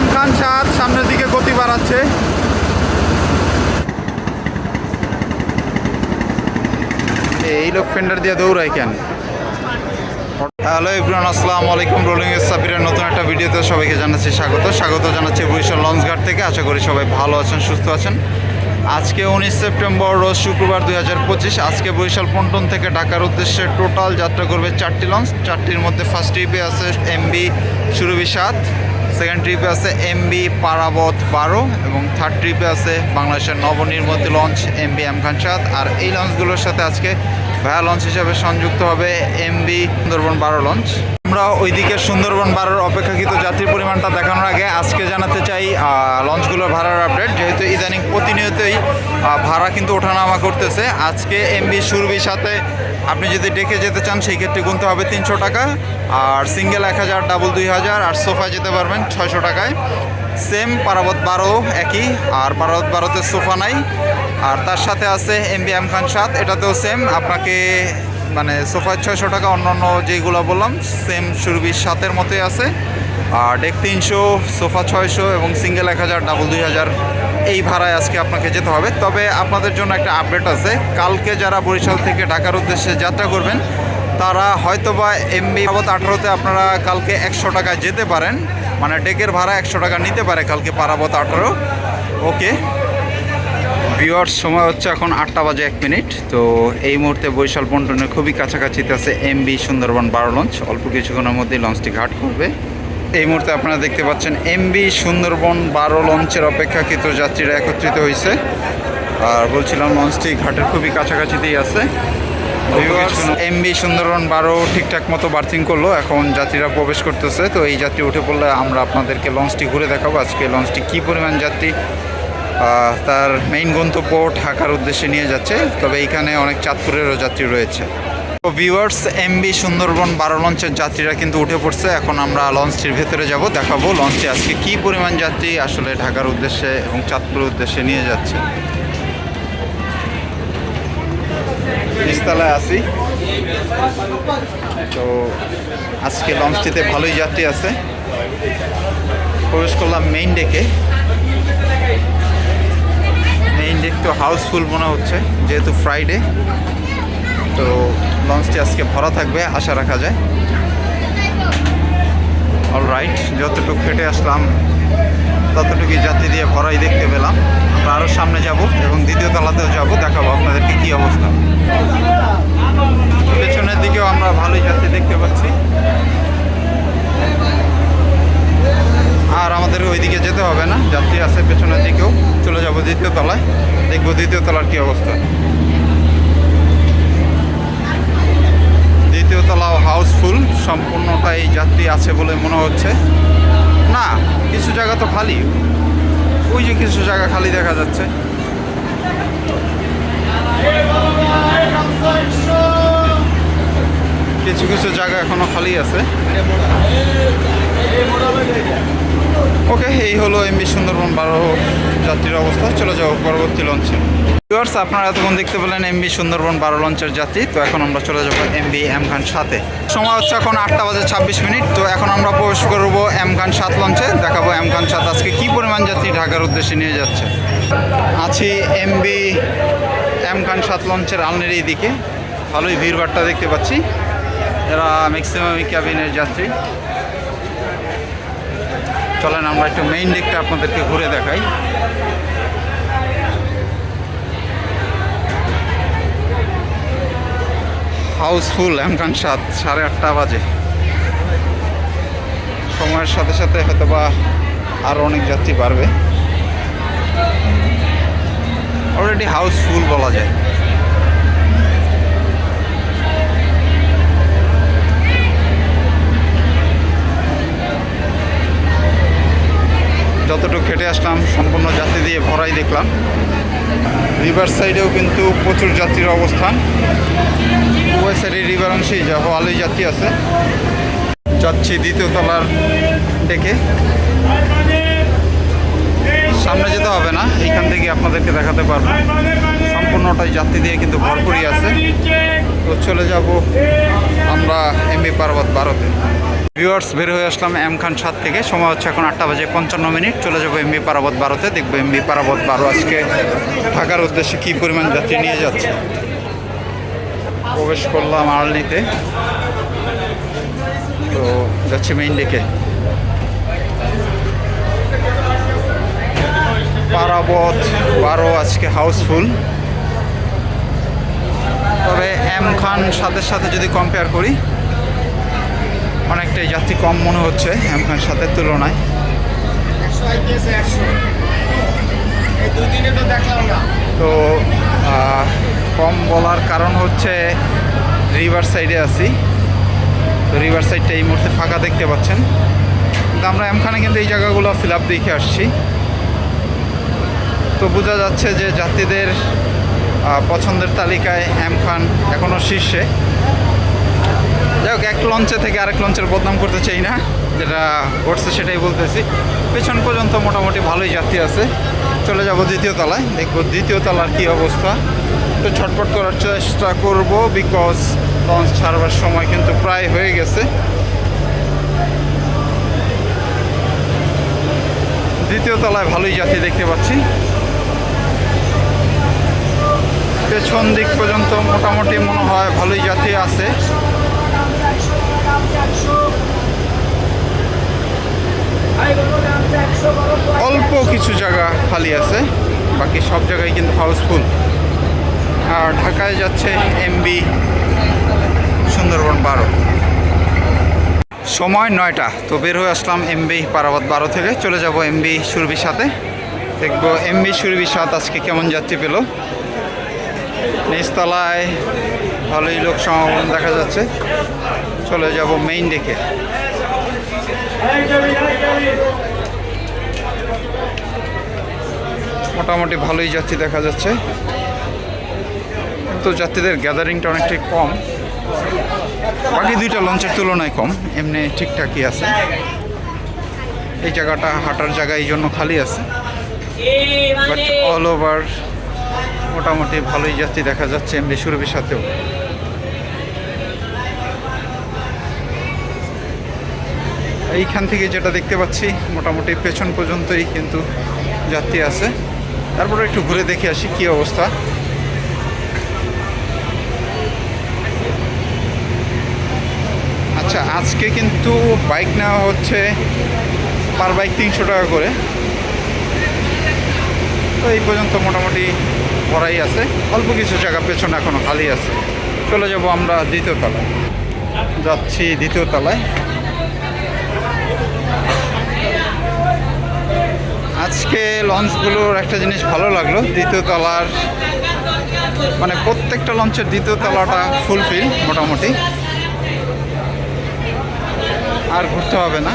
M খান সাত সামনের দিকে গতি বাড়াচ্ছে। এই লোক ফেন্ডার দিয়ে দৌড়ায় কেন? হ্যালো ইব্রান আসসালামু আলাইকুম। রোলিং সাবিরের নতুন একটা ভিডিওতে সবাইকে জানাচ্ছি স্বাগত। স্বাগত জানাচ্ছি বরিশাল লঞ্চঘাট থেকে। আশা করি সবাই ভালো আছেন, সুস্থ আছেন। আজকে উনিশ সেপ্টেম্বর, রোজ শুক্রবার দুই হাজার পঁচিশ। আজকে বরিশাল পন্টন থেকে ঢাকার উদ্দেশ্যে টোটাল যাত্রা করবে চারটি লঞ্চ চারটির মধ্যে ফার্স্ট ট্রিপে আছে এমবি সুরভি সাত সেকেন্ড ট্রিপে আছে এমবি পারাবত বারো এবং থার্ড ট্রিপে আছে বাংলাদেশের নবনির্মিত লঞ্চ এমবি এম খান সাত আর এই লঞ্চগুলোর সাথে আজকে ভায়া লঞ্চ হিসাবে সংযুক্ত হবে এমবি সুন্দরবন বারো লঞ্চ। আমরা ওইদিকে সুন্দরবন বারোর অপেক্ষাকৃত যাত্রীর পরিমাণটা দেখানোর আগে আজকে জানাতে চাই লঞ্চগুলোর ভাড়ার আপডেট যেহেতু ইদানিং প্রতিনিয়তই ভাড়া কিন্তু ওঠানামা করতেছে। আজকে এমবি সুরবির সাথে আপনি যদি ডেকে যেতে চান, সেই ক্ষেত্রে গুনতে হবে তিনশো টাকা। আর সিঙ্গেল এক হাজার ডাবল দুই হাজার, আর সোফায় যেতে পারবেন ছয়শো টাকায়। সেম পারাবত বারো একই, আর পারাবত বারোতে সোফা নাই। আর তার সাথে আছে এমবি এম খান সাত, এটাতেও সেম আপনাকে মানে সোফা ছয়শো টাকা অন্য অন্য যেগুলো বললাম সেম সুরবির সাতের মতোই আছে। আর ডেক তিনশো, সোফা ছয়শো এবং সিঙ্গেল এক হাজার ডাবল দুই হাজার, এই ভাড়ায় আজকে আপনাকে যেতে হবে। তবে আপনাদের জন্য একটা আপডেট আছে। কালকে যারা বরিশাল থেকে ঢাকার উদ্দেশ্যে যাত্রা করবেন, তারা হয়তোবা এমবি বাবদ আঠারোতে আপনারা কালকে একশো টাকা যেতে পারেন। মানে ডেকের ভাড়া একশো টাকা নিতে পারে কালকে পারাবত আঠারো। ওকে ভিওয়ার্স সময় হচ্ছে এখন আটটা বাজে এক মিনিট। তো এই মুহূর্তে বৈশাল পন্টনের খুবই কাছাকাছিতে আছে এমবি সুন্দরবন বারো লঞ্চ। অল্প কিছুক্ষণের মধ্যেই লঞ্চটি ঘাট করবে। এই মুহূর্তে আপনারা দেখতে পাচ্ছেন এমবি সুন্দরবন বারো লঞ্চের অপেক্ষাকৃত যাত্রীরা একত্রিত হয়েছে আর বলছিলাম লঞ্চটি ঘাটের খুবই কাছাকাছিতেই আছে। এমবি সুন্দরবন বারো ঠিকঠাক মতো বার্থিং করল। এখন যাত্রীরা প্রবেশ করতেছে। তো এই যাত্রী উঠে পড়লে আমরা আপনাদেরকে লঞ্চটি ঘুরে দেখাবো। আজকে লঞ্চটি কী পরিমাণ যাত্রী তার মেইন গন্তব্য ঢাকার উদ্দেশ্যে নিয়ে যাচ্ছে, তবে এইখানে অনেক চাঁদপুরেরও যাত্রী রয়েছে। ভিউয়ার্স এমবি সুন্দরবন বারো লঞ্চের যাত্রীরা কিন্তু উঠে পড়ছে। এখন আমরা লঞ্চটির ভেতরে যাব, দেখাবো লঞ্চে আজকে কী পরিমাণ যাত্রী আসলে ঢাকার উদ্দেশ্যে এবং চাঁদপুরের উদ্দেশ্যে নিয়ে যাচ্ছে। নিচতলায় আসি তো আজকে লঞ্চটিতে ভালোই যাত্রী আছে। প্রবেশ করলাম মেইন ডেকে ডেক তো হাউসফুল মনে হচ্ছে, যেহেতু ফ্রাইডে তো লঞ্চটি আজকে ভরা থাকবে, আশা রাখা যায়। অল রাইট যতটুকু হেঁটে আসলাম, ততটুকুই যাত্রী দিয়ে ভরাই দেখতে পেলাম। আমরা আরও সামনে যাব এবং দ্বিতীয় তলাতেও যাব, দেখাবো আপনাদেরকে কী অবস্থা। পেছনের দিকেও আমরা ভালোই যাত্রী দেখতে পাচ্ছি। আর আমাদের ওইদিকে যেতে হবে না, যাত্রী আছে পেছনের দিকেও, চলে যাব দ্বিতীয় তলায়, দেখব দ্বিতীয় তলার কি অবস্থা। দ্বিতীয় তলাও হাউসফুল, সম্পূর্ণটাই যাত্রী আছে বলে মনে হচ্ছে। না, কিছু জায়গা তো খালি। ওই যে কিছু জায়গা খালি দেখা যাচ্ছে। কিছু কিছু জায়গা এখনও খালি আছে। ওকে, এই হলো এমবি সুন্দরবন বারো যাত্রীর অবস্থা। চলে যাব পরবর্তী লঞ্চে ভিউয়ার্স আপনারা এতক্ষণ দেখতে পেলেন এমবি সুন্দরবন বারো লঞ্চের যাত্রী। তো এখন আমরা চলে যাব এমবি এম খান সাথে সময় হচ্ছে এখন আটটা বাজে ছাব্বিশ মিনিট। তো এখন আমরা প্রবেশ করব এম খান সাত লঞ্চে দেখাবো এম খান সাত আজকে কী পরিমাণ যাত্রী ঢাকার উদ্দেশ্যে নিয়ে যাচ্ছে। আছি এমবি এম খান সাত লঞ্চের আলনের এই দিকে ভালোই ভিড়ভাড়টা দেখতে পাচ্ছি। এরা ম্যাক্সিমাম ক্যাবিনের যাত্রী। চলেন, আমরা একটু মেইন দিকটা আপনাদেরকে ঘুরে দেখাই। হাউসফুল এমকান সাত, সাড়ে আটটা বাজে। সময়ের সাথে সাথে হয়তো বা আরও অনেক যাত্রী বাড়বে। অলরেডি হাউসফুল বলা যায়। যতটুকু খেটে আসলাম, সম্পূর্ণ যাত্রী দিয়ে ভরাই দেখলাম। রিভার সাইডেও কিন্তু প্রচুর যাত্রীর অবস্থান। উভয় সাইডে রিভার অংশেই যা ভালোই যাত্রী আছে। যাচ্ছি দ্বিতীয় তলার ডেকে সামনে যেতে হবে না, এইখান থেকে আপনাদেরকে দেখাতে পারব। সম্পূর্ণটাই যাত্রী দিয়ে কিন্তু ভরপুরই আছে। তো চলে যাব আমরা এমবি পার্বত ভারতে। ভিউয়ার্স, বের হয়ে আসলাম এম খান সাত থেকে। সময় হচ্ছে এখন আটটা বাজে পঞ্চান্ন মিনিট। চলে যাব এমবি পারাবত বারোতে। দেখব এমবি পারাবত বারো আজকে ঢাকার উদ্দেশ্যে কী পরিমাণ যাত্রী নিয়ে যাচ্ছে। প্রবেশ করলাম আর্লিতে তো যাচ্ছি মেইন ডেকে পারাবত বারো আজকে হাউসফুল। তবে এম খান সাথে সাথে যদি কম্পেয়ার করি অনেকটাই যাত্রী কম মনে হচ্ছে এম খান সাথে তুলনায়। তো কম বলার কারণ হচ্ছে রিভার সাইডে আছি। তো রিভার সাইডটা এই মুহূর্তে ফাঁকা দেখতে পাচ্ছেন। কিন্তু আমরা এমখানে কিন্তু এই জায়গাগুলো ফিল আপ দেখে আসছি। তো বোঝা যাচ্ছে যে যাত্রীদের পছন্দের তালিকায় এমখান এখনও শীর্ষে। যাই হোক, এক লঞ্চে থেকে আরেক লঞ্চের বদনাম করতে চাই না, যেটা ঘটছে সেটাই বলতেছি। পেছন পর্যন্ত মোটামুটি ভালোই যাত্রী আছে। চলে যাব দ্বিতীয় তলায়, দেখব দ্বিতীয় তলার কী অবস্থা। তো ছটপট করার চেষ্টা করব বিকজ লঞ্চ ছাড়বার সময় কিন্তু প্রায় হয়ে গেছে। দ্বিতীয় তলায় ভালোই যাত্রী দেখতে পাচ্ছি। পেছন দিক পর্যন্ত মোটামুটি মনে হয় ভালোই যাত্রী আছে। অল্প কিছু জায়গা খালি আছে, বাকি সব জায়গায় কিন্তু হাউসফুল। আর ঢাকায় যাচ্ছে এমবি সুন্দরবন বারো। সময় নয়টা, তো বের হয়ে আসলাম এমবি পারাবাদ বারো থেকে। চলে যাব এমবি সুরভির সাথে। দেখব এমবি সুরভির সাথে আজকে কেমন যাত্রী পেল। নিচতলায় ভালোই লোক সমাগম দেখা যাচ্ছে। চলে যাব মেইন ডেকে মোটামুটি ভালোই যাত্রী দেখা যাচ্ছে। তো যাত্রীদের গ্যাদারিংটা অনেকটাই কম। বাকি দুইটা লঞ্চের তুলনায় কম, এমনি ঠিকঠাকই আছে। এই জায়গাটা হাঁটার জায়গা এই জন্য খালি আছে। বাট অল ওভার মোটামুটি ভালোই যাত্রী দেখা যাচ্ছে এমনি সুরভির সাথেও। এইখান থেকে যেটা দেখতে পাচ্ছি, মোটামুটি পেছন পর্যন্তই কিন্তু যাত্রী আছে। তারপরে একটু ঘুরে দেখে আসি কি অবস্থা। আচ্ছা আজকে কিন্তু বাইক নেওয়া হচ্ছে পার বাইক তিনশো টাকা করে। তো এই পর্যন্ত মোটামুটি ভরাই আছে। অল্প কিছু জায়গা পেছনে এখনও খালি আছে। চলে যাব আমরা দ্বিতীয় তলায়। যাচ্ছি দ্বিতীয় তলায়। আজকে লঞ্চগুলোর একটা জিনিস ভালো লাগল। দ্বিতীয় তলার মানে প্রত্যেকটা লঞ্চের দ্বিতীয় তলাটা ফুলফিল মোটামুটি। আর ঘুরতে হবে না।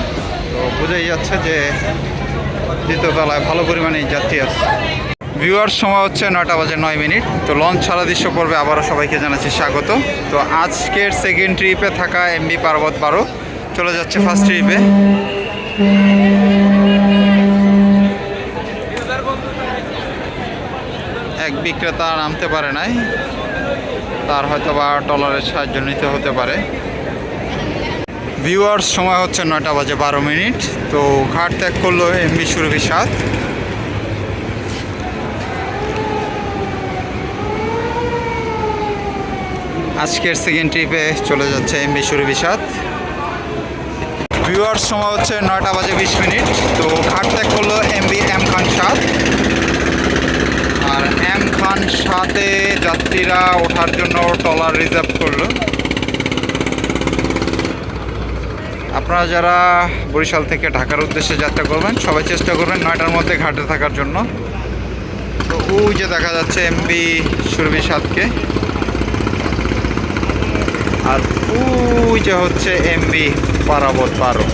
তো বোঝাই যাচ্ছে যে দ্বিতীয় তলায় ভালো পরিমাণে যাত্রী আছে। ভিউয়ার সময় হচ্ছে নয়টা বাজে নয় মিনিট। তো লঞ্চ ছাড়া দৃশ্য পর্বে আবারও সবাইকে জানাচ্ছি স্বাগত। তো আজকের সেকেন্ড ট্রিপে থাকা এমবি পার্বত বারো চলে যাচ্ছে ফার্স্ট ট্রিপে বিক্রেতা নামতে পারে নাই। তার হয়তো বা টলারের সাহায্য নিতে হতে পারে। ভিউয়ার্স, সময় হচ্ছে নয়টা বাজে বারো মিনিট। তো ঘাট ত্যাগ করল এমবি সুরভি সাত আজকের সেকেন্ড ট্রিপে চলে যাচ্ছে এমবি সুরভি সাত ভিউয়ার্স, সময় হচ্ছে নয়টা বাজে বিশ মিনিট। তো ঘাট ত্যাগ করল এমবি এম খান সাত আর এম সাথে যাত্রীরা ওঠার জন্য টলার রিজার্ভ করল। আপনারা যারা বরিশাল থেকে ঢাকার উদ্দেশ্যে যাত্রা করবেন, সবাই চেষ্টা করবেন নয়টার মধ্যে ঘাটে থাকার জন্য। তো ওই যে দেখা যাচ্ছে এমবি সুরভি সাতকে আর ওই যে হচ্ছে এমবি পারাবত বারো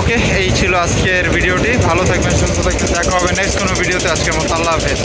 ওকে, এই ছিল আজকের ভিডিওটি। ভালো থাকবেন, সুস্থ থাকবেন। দেখা হবে নেক্সট কোনো ভিডিওতে। আজকের মতো আল্লাহ হাফেজ।